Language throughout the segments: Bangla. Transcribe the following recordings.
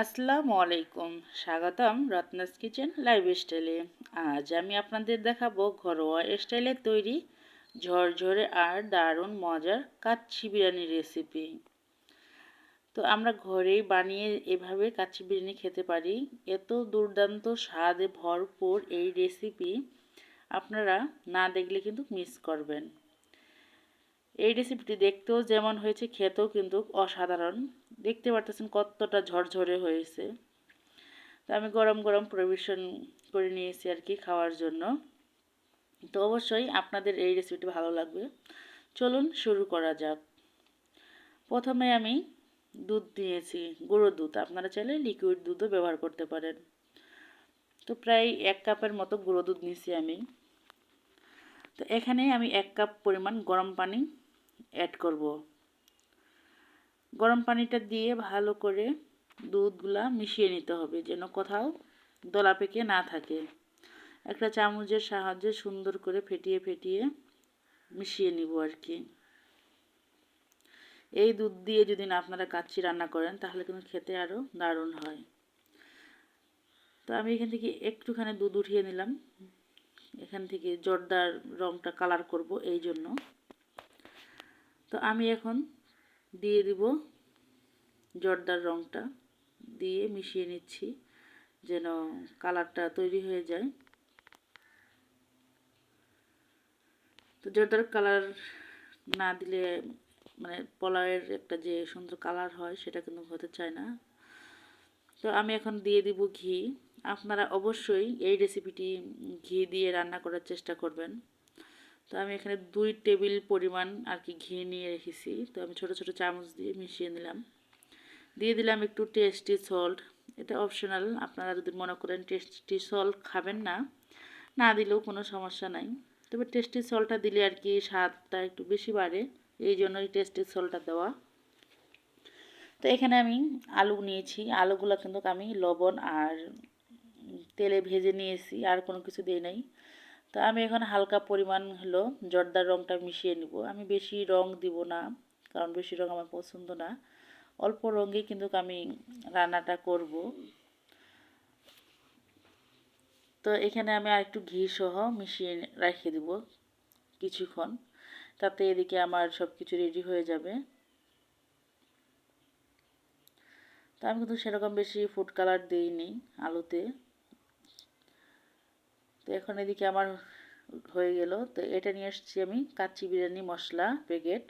আসসালামু আলাইকুম। স্বাগতম রত্নাস কিচেন লাইভ স্টাইলে। আজ আমি আপনাদের দেখাবো ঘরোয়া স্টাইলে তৈরি ঝরঝরে আর দারুণ মজার কাচ্ছি বিরিয়ানি রেসিপি তো আমরা ঘরেই বানিয়ে এভাবে কাচ্ছি বিরিয়ানি খেতে পারি। এত দুর্দান্ত স্বাদে ভরপুর এই রেসিপি আপনারা না দেখলে কিন্তু মিস করবেন। এই রেসিপিটি দেখতেও যেমন হয়েছে, খেতেও কিন্তু অসাধারণ। দেখতে পারতেছেন কতটা ঝরঝরে হয়েছে। তো আমি গরম গরম পরিবেশন করে নিয়েছি আর কি খাওয়ার জন্য। তো অবশ্যই আপনাদের এই রেসিপিটি ভালো লাগবে। চলুন শুরু করা যাক। প্রথমে আমি দুধ দিয়েছি, গুঁড়ো দুধ। আপনারা চাইলে লিকুইড দুধও ব্যবহার করতে পারেন। তো প্রায় এক কাপের মতো গুঁড়ো দুধ নিয়েছি আমি। তো এখানে আমি এক কাপ পরিমাণ গরম পানি অ্যাড করব। গরম পানিটা দিয়ে ভালো করে দুধগুলা মিশিয়ে নিতে হবে যেন কোথাও দলা পেকে না থাকে। একটা চামচের সাহায্যে সুন্দর করে ফেটিয়ে ফেটিয়ে মিশিয়ে নিব আর কি এই দুধ দিয়ে যদি না আপনারা কাচ্চি রান্না করেন, তাহলে কিন্তু খেতে আরও দারুণ হয়। তো আমি এখান থেকে একটুখানি দুধ উঠিয়ে নিলাম। এখান থেকে জর্দার রংটা কালার করব এই জন্য। তো আমি এখন দিয়ে দিব জর্দার রংটা, দিয়ে মিশিয়ে নিচ্ছি যেন কালারটা তৈরি হয়ে যায়। তো জর্দার কালার না দিলে মানে পোলাওয়ের একটা যে সুন্দর কালার হয় সেটা কিন্তু হতে চায় না। তো আমি এখন দিয়ে দিব ঘি। আপনারা অবশ্যই এই রেসিপিটি ঘি দিয়ে রান্না করার চেষ্টা করবেন। তো আমি এখানে দুই টেবিল পরিমাণ আর কি ঘি নিয়ে রেখেছি। তো আমি ছোট ছোট চামচ দিয়ে মিশিয়ে নিলাম। দিয়ে দিলাম একটু টেস্টি সল্ট এটা অপশনাল আপনারা যদি মনে করেন টেস্টি সল্ট খাবেন না না দিলেও কোনো সমস্যা নাই। তবে টেস্টি সল্টটা দিলে আর কি স্বাদটা একটু বেশি বাড়ে, এই জন্যই টেস্টি সল্টটা দেওয়া। তো এখানে আমি আলু নিয়েছি। আলুগুলো কিন্তু আমি লবণ আর তেলে ভেজে নিয়েছি, আর কোনো কিছু দিই নাই। তো আমি এখন হালকা পরিমাণ হলো জর্দার রঙটা মিশিয়ে নিব। আমি বেশি রং দিব না, কারণ বেশি রং আমার পছন্দ না। অল্প রঙে কিন্তু আমি রান্নাটা করব। তো এখানে আমি আর একটু ঘি সহ মিশিয়ে রেখে দিব কিছুক্ষণ। তাতে এদিকে আমার সব কিছু রেডি হয়ে যাবে। তো আমি কিন্তু সেরকম বেশি ফুড কালার দিইনি আলুতে। তো এখন এদিকে আমার হয়ে গেল। তো এটা নিয়ে এসেছি আমি কাচ্চি বিরিয়ানি মশলা প্যাকেট।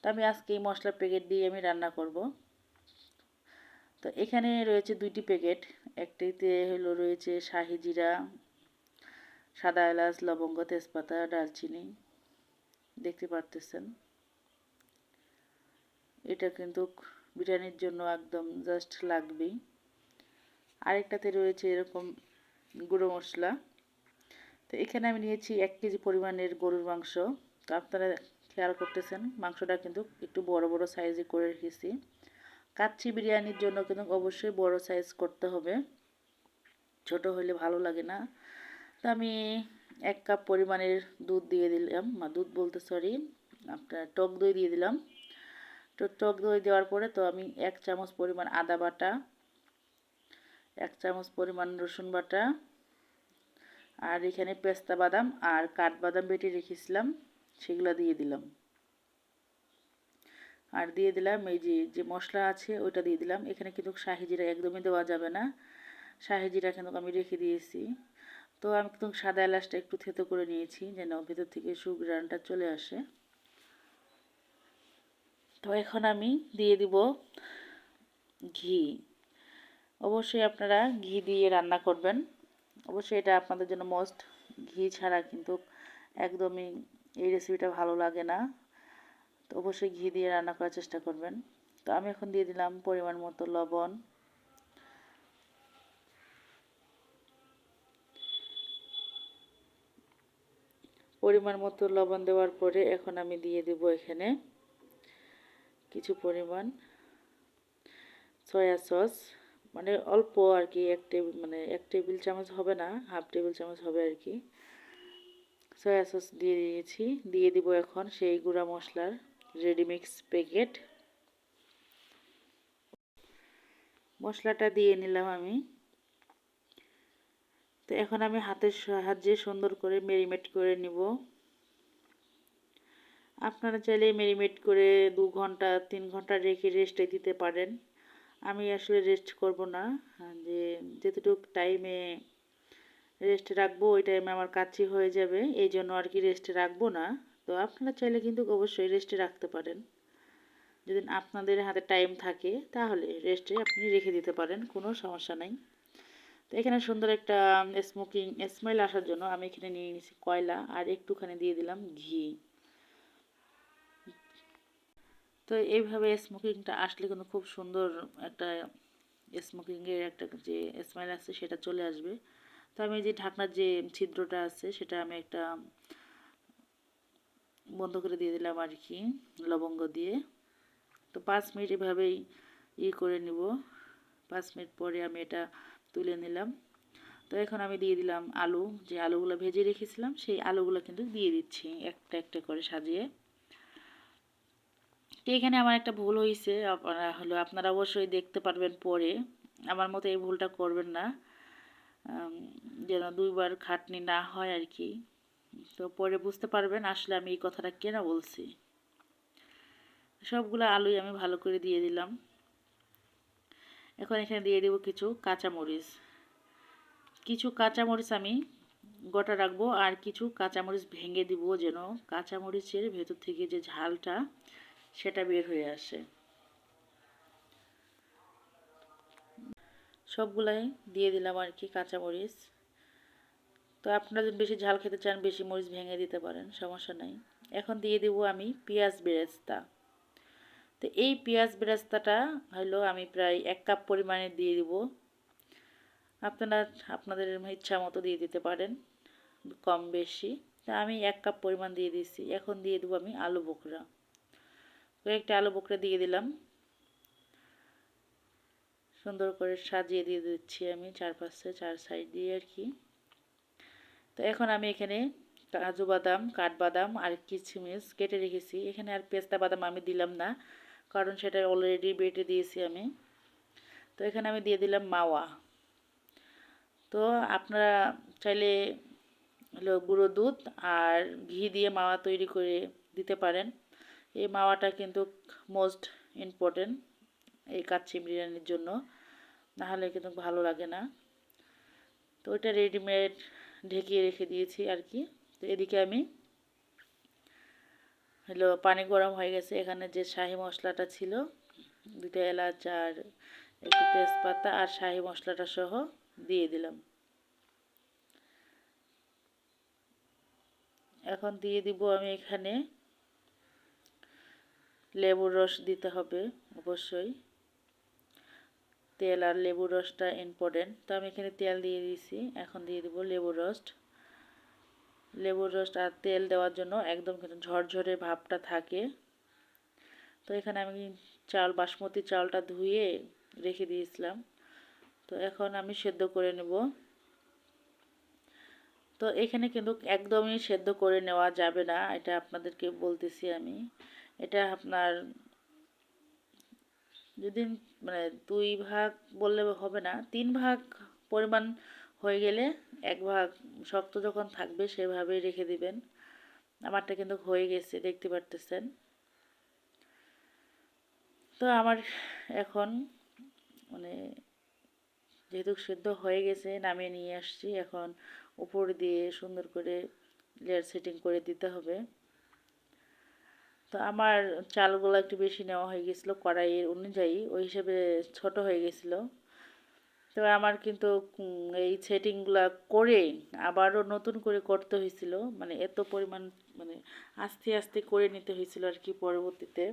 তো আমি আজকে এই মশলা প্যাকেট দিয়ে আমি রান্না করব। তো এখানে রয়েছে দুইটি প্যাকেট। একটিতে হলো রয়েছে শাহি জিরা, সাদা এলাচ, লবঙ্গ, তেজপাতা ডালচিনি দেখতে পারতেছেন? এটা কিন্তু বিরিয়ানির জন্য একদম জাস্ট লাগবেই। আরেকটাতে রয়েছে এরকম গুঁড়ো মশলা। তো এখানে আমি নিয়েছি এক কেজি পরিমাণের গরুর মাংস। তো আপনারা খেয়াল করতেছেন, মাংসটা কিন্তু একটু বড় বড় সাইজে করে রেখেছি। কাচ্চি বিরিয়ানির জন্য কিন্তু অবশ্যই বড় সাইজ করতে হবে। ছোট হলে ভালো লাগে না। তো আমি এক কাপ পরিমাণের দুধ দিয়ে দিলাম। দুধ বলতে সরি আপনার টক দই দিয়ে দিলাম। তো টক দই দেওয়ার পরে তো আমি এক চামচ পরিমাণ আদা বাটা এক চামচ পরিমাণ রসুন বাটা আর এখানে পেস্তা বাদাম আর কাঠবাদাম বেটে রেখেছিলাম, সেগুলো দিয়ে দিলাম। আর দিয়ে দিলাম এই যে যে মশলা আছে ওইটা দিয়ে দিলাম। এখানে কিন্তু শাহি জিরা একদমই দেওয়া যাবে না। শাহি জিরা কিন্তু আমি রেখে দিয়েছি। তো আমি কিন্তু সাদা এলাচটা একটু থেতো করে নিয়েছি যেন ভেতর থেকে সুগ্রানটা চলে আসে। তো এখন আমি দিয়ে দিব ঘি। অবশ্যই আপনারা ঘি দিয়ে রান্না করবেন। অবশ্যই এটা আপনাদের জন্য মোস্ট ঘি ছাড়া কিন্তু একদমই এই রেসিপিটা ভালো লাগে না। তো অবশ্যই ঘি দিয়ে রান্না করার চেষ্টা করবেন। তো আমি এখন দিয়ে দিলাম পরিমাণ মতো লবণ। পরিমাণ মতো লবণ দেওয়ার পরে এখন আমি দিয়ে দেব এখানে কিছু পরিমাণ সয়া সস। মানে অল্প আর কি এক টেবিল মানে এক টেবিল চামচ হবে না, হাফ টেবিল চামচ হবে আর কি সয়া সস দিয়ে দিয়েছি, দিয়ে দিব এখন সেই গুঁড়া মশলার রেডিমিক্স প্যাকেট মশলাটা দিয়ে নিলাম আমি। তো এখন আমি হাতের সাহায্যে সুন্দর করে মেরিনেট করে নিব। আপনারা চাইলে মেরিনেট করে দু ঘণ্টা, তিন ঘণ্টা রেখে রেস্টে দিতে পারেন। আমি আসলে রেস্ট করব না। যে যেতটুকু টাইমে রেস্টে রাখব, ওই টাইমে আমার কাচ্চি হয়ে যাবে, এই জন্য আর কি রেস্টে রাখব না। তো আপনারা চাইলে কিন্তু অবশ্যই রেস্টে রাখতে পারেন। যদি আপনাদের হাতে টাইম থাকে, তাহলে রেস্টে আপনি রেখে দিতে পারেন, কোনো সমস্যা নাই। তো এখানে সুন্দর একটা স্মোকিং স্মেল আসার জন্য আমি এখানে নিয়ে নিয়েছি কয়লা, আর একটুখানি দিয়ে দিলাম ঘি। তো এইভাবে স্মোকিংটা আসলে কিন্তু খুব সুন্দর একটা স্মোকিংয়ের একটা যে স্মেল আছে সেটা চলে আসবে। তো আমি যে ঢাকনার যে ছিদ্রটা আছে সেটা আমি একটা বন্ধ করে দিয়ে দিলাম আর কি লবঙ্গ দিয়ে। তো পাঁচ মিনিট এভাবেই ই করে নিব। পাঁচ মিনিট পরে আমি এটা তুলে নিলাম। তো এখন আমি দিয়ে দিলাম আলু। যে আলুগুলো ভেজে রেখেছিলাম, সেই আলুগুলো কিন্তু দিয়ে দিচ্ছি একটা একটা করে সাজিয়ে। তো এখানে আমার একটা ভুল হয়েছে আপনারা হলো, আপনারা অবশ্যই দেখতে পারবেন পরে। আমার মতো এই ভুলটা করবেন না। যেন দুইবার খাটনি না হয় আর কি তো পরে বুঝতে পারবেন আসলে আমি এই কথাটা কেন বলছি। সবগুলো আলুই আমি ভালো করে দিয়ে দিলাম। এখন এখানে দিয়ে দেব কিছু কাঁচামরিচ। কিছু কাঁচামরিচ আমি গোটা রাখব আর কিছু কাঁচামরিচ ভেঙে দিব যেন কাঁচামরিচের ভেতর থেকে যে ঝালটা সেটা বের হয়ে আসে। সবগুলাই দিয়ে দিলাম আর কি কাঁচামরিচ তো আপনারা যদি বেশি ঝাল খেতে চান, বেশি মরিচ ভেঙে দিতে পারেন, সমস্যা নাই। এখন দিয়ে দেবো আমি পেঁয়াজ বেরেস্তা। তো এই পেঁয়াজ বেরেস্তাটা হলো আমি প্রায় এক কাপ পরিমাণে দিয়ে দিব। আপনারা আপনাদের ইচ্ছা মতো দিয়ে দিতে পারেন, কম বেশি। তা আমি এক কাপ পরিমাণ দিয়ে দিচ্ছি এখন দিয়ে দেবো আমি আলু বোখরা। কয়েকটা আলু বোখরা দিয়ে দিলাম। সুন্দর করে সাজিয়ে দিয়ে দিচ্ছি আমি চার পাঁচটা চার সাইড দিয়ে আর কি। তো এখন আমি এখানে কাজু বাদাম, কাঠবাদাম আর কিচমিচ কেটে রেখেছি। এখানে আর পেস্তা বাদাম আমি দিলাম না, কারণ সেটা অলরেডি বেটে দিয়েছি আমি। তো এখানে আমি দিয়ে দিলাম মাওয়া। তো আপনারা চাইলে হলো গুঁড়ো দুধ আর ঘি দিয়ে মাওয়া তৈরি করে দিতে পারেন। এই মাওয়াটা কিন্তু মোস্ট ইম্পর্টেন্ট এই কাচ্চি বিরিয়ানির জন্য। নাহলে কিন্তু ভালো লাগে না। তো ওইটা রেডিমেড ঢেকিয়ে রেখে দিয়েছি আর কি। তো এদিকে আমি হলো পানি গরম হয়ে গেছে। এখানে যে শাহি মশলাটা ছিল দুটো এলাচ আর একটু তেজপাতা আর শাহি মশলাটা সহ দিয়ে দিলাম। এখন দিয়ে দিব আমি এখানে লেবুর রস দিতে হবে, অবশ্যই। তেল আর লেবুর রসটা ইম্পর্টেন্ট তো আমি এখানে তেল দিয়ে দিয়েছি, এখন দিয়ে দেবো লেবুর রস। লেবুর রস আর তেল দেওয়ার জন্য একদম কিন্তু ঝরঝরে ভাবটা থাকে। তো এখানে আমি চাল, বাসমতি চালটা ধুয়ে রেখে দিয়েছিলাম। তো এখন আমি সেদ্ধ করে নেব। তো এখানে কিন্তু একদমই সেদ্ধ করে নেওয়া যাবে না, এটা আপনাদেরকে বলতেছি আমি। এটা আপনার যদি মানে দুই ভাগ বললে হবে না, তিন ভাগ পরিমাণ হয়ে গেলে এক ভাগ শক্ত যখন থাকবে সেভাবেই রেখে দিবেন। আমারটা কিন্তু হয়ে গেছে, দেখতে পারতেছেন। তো আমার এখন মানে যেহেতু সেদ্ধ হয়ে গেছে, নামিয়ে নিয়ে আসছি। এখন উপর দিয়ে সুন্দর করে লেয়ার সেটিং করে দিতে হবে। তো আমার চালগুলো একটু বেশি নেওয়া হয়ে গেছিল, কড়াইয়ের অনুযায়ী, ওই হিসেবে ছোট হয়ে গেছিল। তো আমার কিন্তু এই সেটিংগুলো করে আবারও নতুন করে করতে হয়েছিল মানে এত পরিমাণ মানে আস্তে আস্তে করে নিতে হয়েছিল আর কি পরবর্তীতে।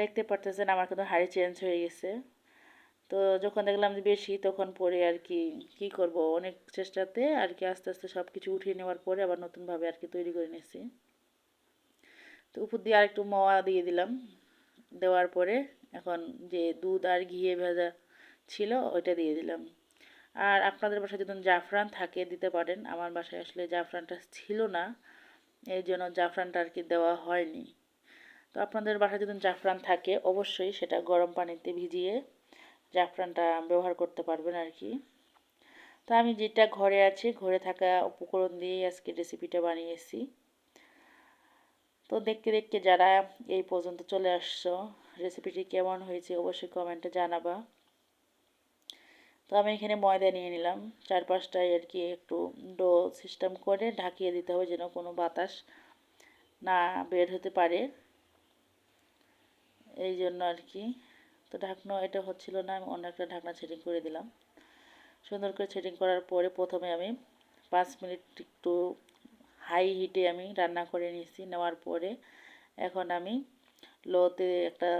দেখতে পারতেছেন আমার কিন্তু হাড়ি চেঞ্জ হয়ে গেছে। তো যখন দেখলাম যে বেশি, তখন পরে আর কি কি করব? অনেক চেষ্টাতে আর কি আস্তে আস্তে সব কিছু উঠিয়ে নেওয়ার পরে আবার নতুনভাবে আর কি তৈরি করে নিয়েছি। তো উপর দিয়ে আরেকটু মোয়া দিয়ে দিলাম। দেওয়ার পরে এখন যে দুধ আর ঘিয়ে ভেজা ছিল, ওইটা দিয়ে দিলাম। আর আপনাদের বাসায় যদি জাফরান থাকে, দিতে পারেন। আমার বাসায় আসলে জাফরানটা ছিল না, এই জন্য জাফরানটা আর কি দেওয়া হয়নি। তো আপনাদের বাসায় যদি জাফরান থাকে, অবশ্যই সেটা গরম পানিতে ভিজিয়ে জাফরানটা ব্যবহার করতে পারবেন আর কি। তো আমি যেটা ঘরে আছে, ঘরে থাকা উপকরণ দিয়েই আজকে রেসিপিটা বানিয়েছি। তো দেখতে দেখতে যারা এই পর্যন্ত চলে আসছো রেসিপিটি কেমন হয়েছে অবশ্যই কমেন্টে জানাবা। তো আমি এখানে ময়দা নিয়ে নিলাম চার পাঁচটায় আর কি একটু ডো সিস্টেম করে ঢাকিয়ে দিতে হবে যেন কোনো বাতাস না বের হতে পারে। এই জন্য আর কি। তো ঢাকনা, এটা হচ্ছিল না, আমি অন্য একটা ঢাকনা সেটিং করে দিলাম। সুন্দর করে সেটিং করার পরে প্রথমে আমি পাঁচ মিনিট একটু হাই হিটে আমি রান্না করে নিয়েছি। নেওয়ার পরে এখন আমি লোতে একটা,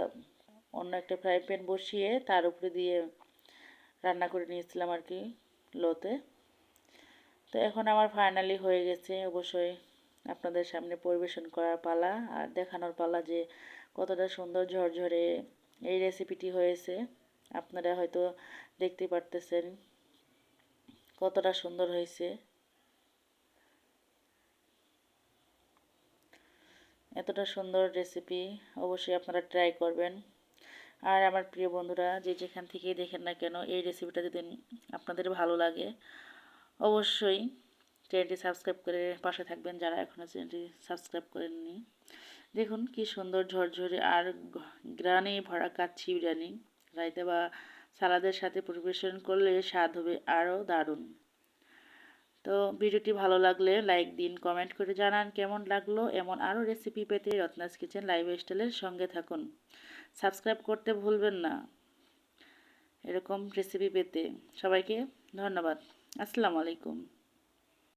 অন্য একটা ফ্রাই প্যান বসিয়ে তার উপরে দিয়ে রান্না করে নিয়েছিলাম আর কি লোতে। তো এখন আমার ফাইনালি হয়ে গেছে অবশ্যই আপনাদের সামনে পরিবেশন করার পালা আর দেখানোর পালা যে কতটা সুন্দর ঝরঝরে এই রেসিপিটি হয়েছে। আপনারা হয়তো দেখতে পারতেছেন কতটা সুন্দর হয়েছে। এতটা সুন্দর রেসিপি অবশ্যই আপনারা ট্রাই করবেন। আর আমার প্রিয় বন্ধুরা, যে যেখান থেকেই দেখেন না কেন, এই রেসিপিটা যদি আপনাদের ভালো লাগে, অবশ্যই চ্যানেলটি সাবস্ক্রাইব করে পাশে থাকবেন যারা এখনও চ্যানেলটি সাবস্ক্রাইব করেননি। দেখুন কি সুন্দর ঝরঝরে আর গ্রানে ভরা কাচ্ছি বিরিয়ানি। রাইতে বা সালাদের সাথে পরিবেশন করলে স্বাদ হবে আরও দারুণ। তো ভিডিওটি ভালো লাগলে লাইক দিন, কমেন্ট করে জানান কেমন লাগল। এমন আরও রেসিপি পেতে রত্নাস কিচেন লাইভ স্টাইলের সঙ্গে থাকুন। সাবস্ক্রাইব করতে ভুলবেন না। এরকম রেসিপি পেতে। সবাইকে ধন্যবাদ। আসসালামু আলাইকুম।